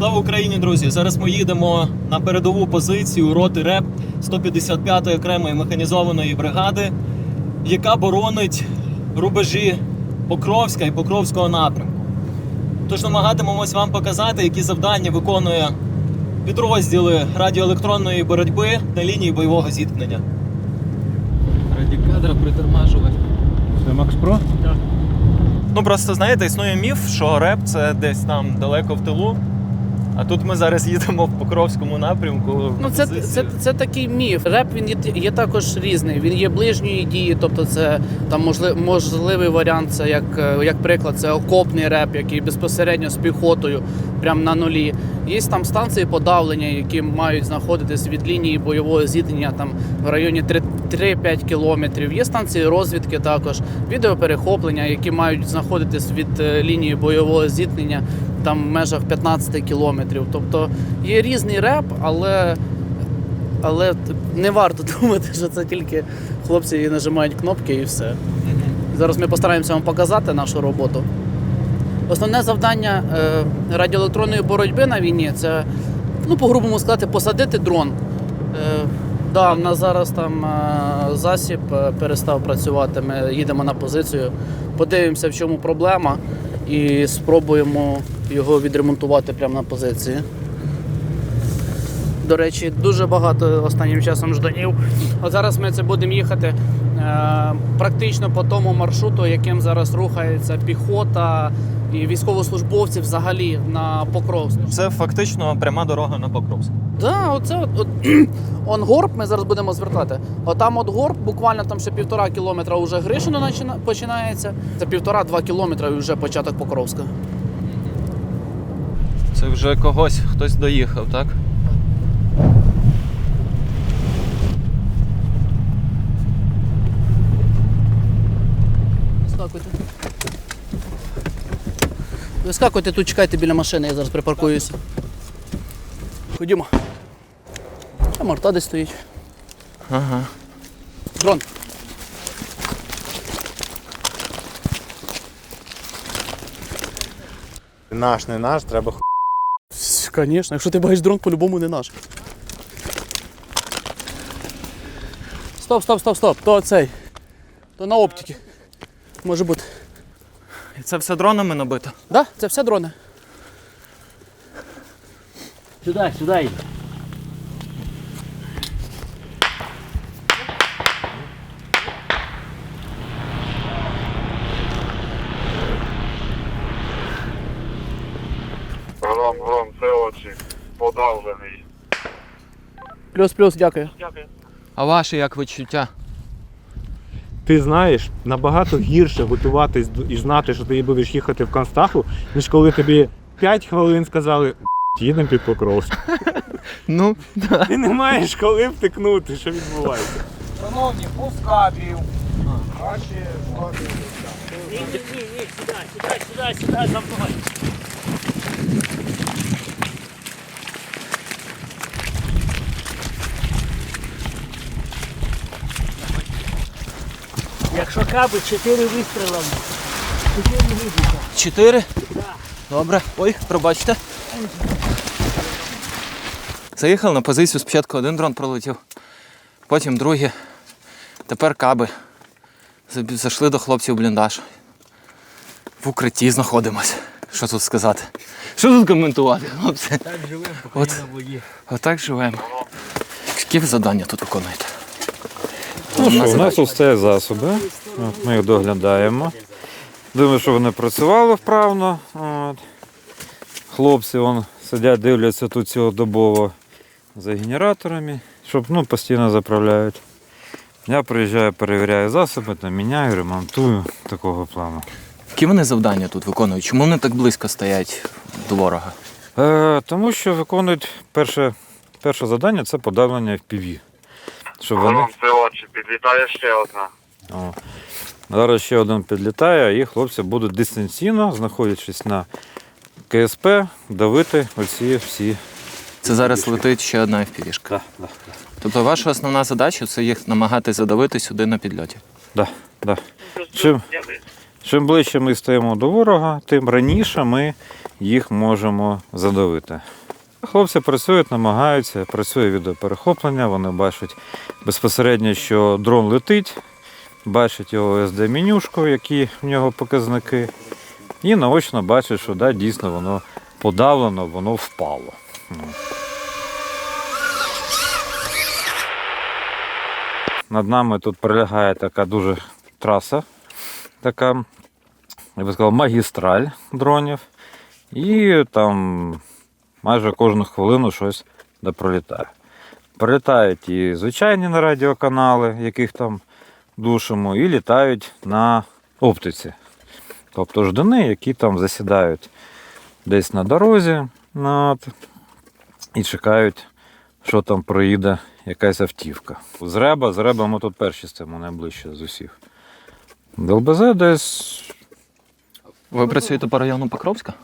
Слава Україні, друзі! Зараз ми їдемо на передову позицію роти РЕП 155-ї окремої механізованої бригади, яка боронить рубежі Покровська і Покровського напрямку. Тож намагатимемось вам показати, які завдання виконує підрозділи радіоелектронної боротьби на лінії бойового зіткнення. Раді кадра притормажувати. Це Макс Про? Ну просто знаєте, існує міф, що реп це десь там далеко в тилу. А тут ми зараз їдемо в Покровському напрямку. Ну, це, це, це такий міф. Реп він є, є також різний. Він є ближньої дії, тобто це там можли, можливий варіант, це як, е, як приклад, це окопний реп, який безпосередньо з піхотою, прямо на нулі. Є там станції подавлення, які мають знаходитись від лінії бойового зіткнення там в районі 3 3-5 кілометрів. Є станції розвідки також, відеоперехоплення, які мають знаходитись від е, лінії бойового зіткнення там в межах 15 кілометрів. Тобто є різний реп, але, але не варто думати, що це тільки хлопці нажимають кнопки і все. Зараз ми постараємося вам показати нашу роботу. Основне завдання е, радіоелектронної боротьби на війні це, ну, по-грубому сказати, посадити дрон. Е, да, в нас зараз там е, засіб перестав працювати. Ми їдемо на позицію, подивимося, в чому проблема, і спробуємо його відремонтувати прямо на позиції. До речі, дуже багато останнім часом жданів. От зараз ми це будемо їхати е, практично по тому маршруту, яким зараз рухається піхота і військовослужбовці взагалі на Покровськ. Це фактично пряма дорога на Покровськ. Да, оце от, от он горб, ми зараз будемо звертати. Отам от горб, буквально там ще півтора кілометра вже Гришино починається. Це півтора-два кілометра і вже початок Покровська. Це вже когось хтось доїхав, так? Вискакуйте. Вискакуйте тут, чекайте біля машини, я зараз припаркуюся. Ходімо. Там марта десь стоїть. Ага. Дрон. Наш, не наш, треба ху... Звісно, якщо ти бачиш дрон, по-любому не наш. Стоп, стоп, стоп, стоп. То цей. То на оптики. Може бути. І це все дронами набито. Да? Це все дрони. Сюди, сюда Плюс-плюс, дякую. А ваші як відчуття? Ти знаєш, набагато гірше готуватись до- і знати, що ти будеш їхати в Констаху, ніж коли тобі 5 хвилин сказали, їдемо під Покровськ. Ну. Ти не маєш коли втикнути, що відбувається. Шановні, пускапів. Краще Ні, ні, ні, сюди, сюди, сюди, сюди, за мною. Якщо каби, чотири вистріла. Чотири вибуха. Чотири? Добре. Ой, пробачте. Заїхав на позицію, спочатку один дрон пролетів, потім другий. Тепер каби. Зайшли до хлопців в бліндаж. В укритті знаходимося. Що тут сказати? Що тут коментувати, хлопці? Так живемо, От. Отак живемо. Які ви завдання тут виконуєте? Ну що, у нас усе засоби. От, ми їх доглядаємо. Думаю, що вони працювали вправно. От. Хлопці вон, сидять, дивляться тут цілодобово за генераторами, щоб ну, постійно заправляють. Я приїжджаю, перевіряю засоби, там, міняю, ремонтую такого плану. Які вони завдання тут виконують? Чому вони так близько стоять до ворога? Е, тому що виконують перше, перше завдання це подавлення FPV. Щоб вони очі. Підлітає ще одна. О. Зараз ще один підлітає, і хлопці будуть дистанційно, знаходячись на КСП, давити оці всі. Це зараз летить ще одна FPV-шка. Тобто ваша основна задача це їх намагатися задавити сюди на підльоті. Да, да. Чим, Чим ближче ми стоїмо до ворога, тим раніше ми їх можемо задавити. Хлопці працюють, намагаються, працює відеоперехоплення, вони бачать безпосередньо, що дрон летить, бачать його SD-менюшку, які в нього показники, і наочно бачать, що да, дійсно воно подавлено, воно впало. Над нами тут пролягає така дуже траса, така, я би сказав, магістраль дронів. І там майже кожну хвилину щось да пролітає. Прилітають і звичайні на радіоканали, яких там душимо, і літають на оптиці. Тобто ждани, які там засідають десь на дорозі на от, і чекають, що там проїде якась автівка. З Реба, з Реба ми тут перші стоїмо найближче з усіх. ДЛБЗ десь Ви працюєте по району Покровська?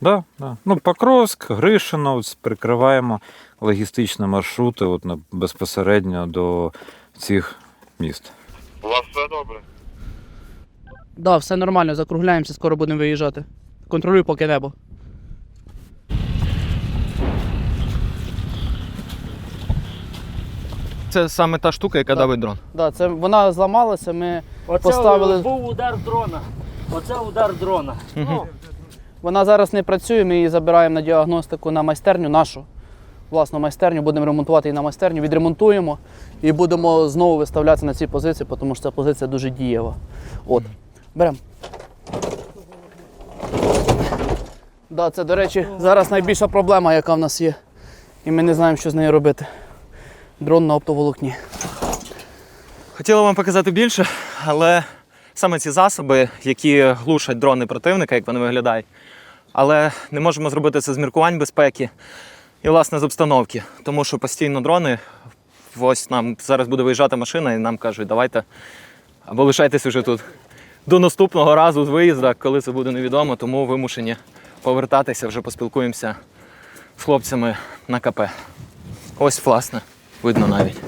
Да, да. Ну, Покровськ, Гришино, прикриваємо логістичні маршрути от, на- безпосередньо до цих міст. У вас все добре? Да, все нормально, закругляємося, скоро будемо виїжджати. Контролюй поки небо. Це саме та штука, яка Да. давить дрон. Да, це вона зламалася, ми Оце Поставили- був удар дрона. Оце удар дрона. Вона зараз не працює, ми її забираємо на діагностику на майстерню нашу. Власну майстерню, будемо ремонтувати її на майстерню, відремонтуємо і будемо знову виставлятися на ці позиції, тому що ця позиція дуже дієва. От. Беремо. Да, це, до речі, зараз найбільша проблема, яка в нас є. І ми не знаємо, що з нею робити. Дрон на оптоволокні. Хотіла вам показати більше, але саме ці засоби, які глушать дрони противника, як вони виглядають. Але не можемо зробити це з міркувань безпеки і, власне, з обстановки. Тому що постійно дрони, ось нам зараз буде виїжджати машина, і нам кажуть, давайте або лишайтесь уже тут до наступного разу з виїзду, коли це буде невідомо, тому вимушені повертатися, вже поспілкуємося з хлопцями на КП. Ось, власне, видно навіть.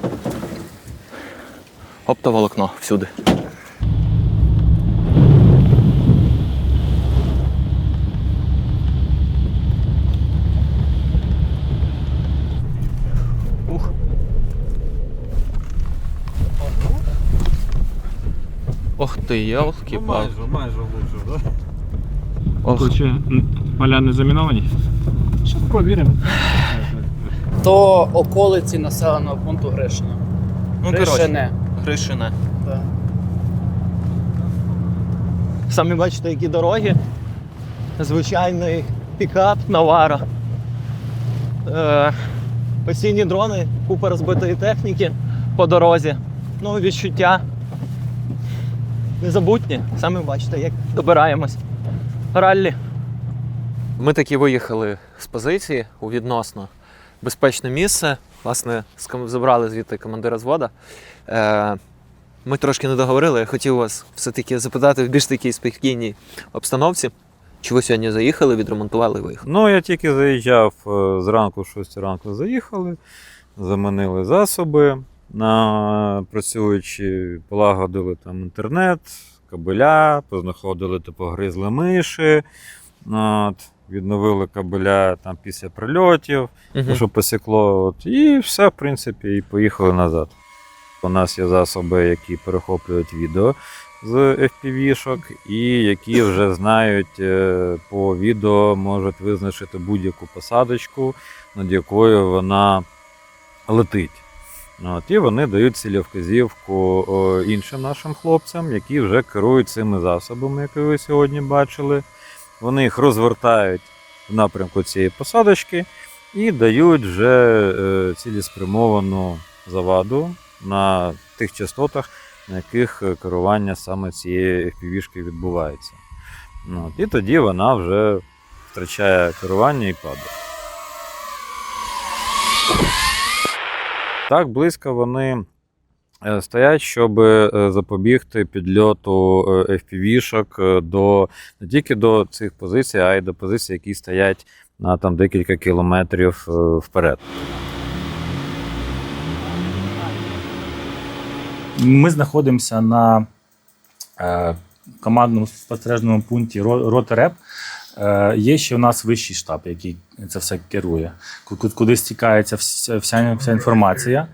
Оптоволокно всюди. Ти, йолки палки майже лучше, так? Ох. поля не заміновані? Зараз провіримо. То околиці населеного пункту Гришина. Ну, коротше, Гришине. Гришине. Так. Самі бачите, які дороги. Звичайний пікап Навара. Е, постійні дрони, купа розбитої техніки по дорозі. Ну, відчуття. Незабутні. Самі бачите, як добираємось. Раллі. Ми таки виїхали з позиції у відносно безпечне місце. Власне, забрали звідти командира звода. Е, ми трошки не договорили. Я хотів вас все-таки запитати в більш такій спокійній обстановці. Чи ви сьогодні заїхали, відремонтували і виїхали? Ну, я тільки заїжджав е, зранку, в 6 ранку заїхали, замінили засоби, на, працюючи, полагодили там інтернет, кабеля, познаходили та погризли миші, от, відновили кабеля там після прильотів, Угу. що посікло. От, і все, в принципі, і поїхали назад. У нас є засоби, які перехоплюють відео з FPV-шок, і які вже знають е, по відео, можуть визначити будь-яку посадочку, над якою вона летить. От, і вони дають цілівказівку іншим нашим хлопцям, які вже керують цими засобами, які ви сьогодні бачили. Вони їх розвертають в напрямку цієї посадочки і дають вже е, цілеспрямовану заваду на тих частотах, на яких е, керування саме цієї FPV-шки відбувається. От, і тоді вона вже втрачає керування і падає. Так близько вони е, стоять, щоб е, запобігти підльоту е, FPV-шок до не тільки до цих позицій, а й до позицій, які стоять на там декілька кілометрів вперед. Ми знаходимося на командному спостережному пункті ро- роти РЕП е, є ще у нас вищий штаб, який це все керує, ку- ку- куди стікається вся, вся, інформація.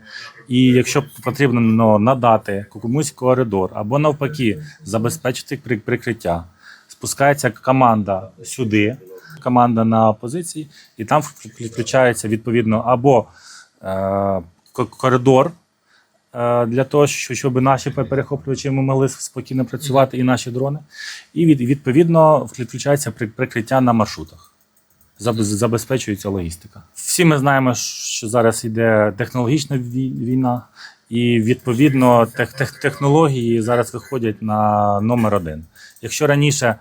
І якщо потрібно ну, надати комусь коридор або навпаки забезпечити прикриття, спускається команда сюди, команда на позиції, і там включається відповідно або е, коридор е, для того, щоб наші перехоплювачі ми могли спокійно працювати і наші дрони. І від, відповідно включається при- прикриття на маршрутах. Забезпечується логістика. Всі ми знаємо, що зараз йде технологічна вій- війна, і відповідно тех, тех, технології зараз виходять на номер один. Якщо раніше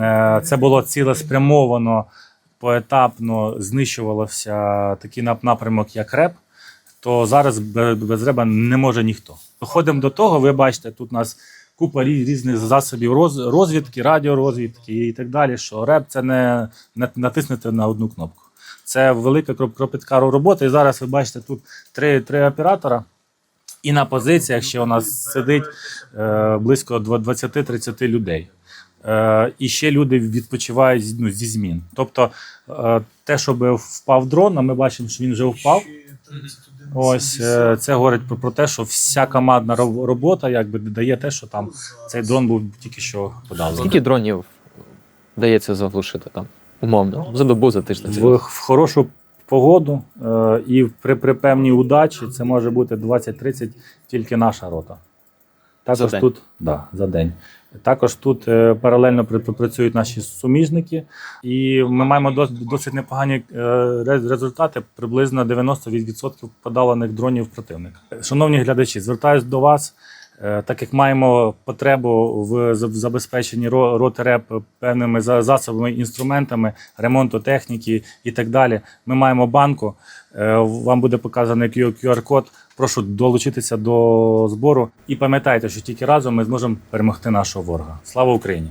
е, це було цілеспрямовано, поетапно знищувався такий напрямок, як РЕП, то зараз без реба не може ніхто. Доходимо до того, ви бачите, тут у нас купа різних засобів розвідки, радіорозвідки і так далі. Що реп це не, натиснути на одну кнопку. Це велика кропітка робота. І зараз ви бачите тут три, три оператора. І на позиціях ще у нас сидить е, близько 20-30 людей. Е, і ще люди відпочивають ну, зі змін. Тобто, е, те, щоб впав дрон, а ми бачимо, що він вже впав. Ось е, це говорить про, про те, що вся командна робота якби дає те, що там цей дрон був тільки що подавлений. Скільки дронів вдається заглушити там? Умовно, за добу, за тиждень. В, в хорошу погоду е, і при, при певній удачі це може бути 20-30 тільки наша рота. Також За день? тут да, за день. Також тут е, паралельно працюють наші суміжники, і ми маємо дос, досить непогані е, результати. Приблизно 90% подалених дронів противника. Шановні глядачі, звертаюсь до вас. Е, Так як маємо потребу в забезпеченні ро- роти РЕП певними за- засобами, інструментами, ремонту техніки і так далі, ми маємо банку. Е, Вам буде показаний QR-код. Прошу долучитися до збору. І пам'ятайте, що тільки разом ми зможемо перемогти нашого ворога. Слава Україні!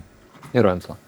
Героям слава.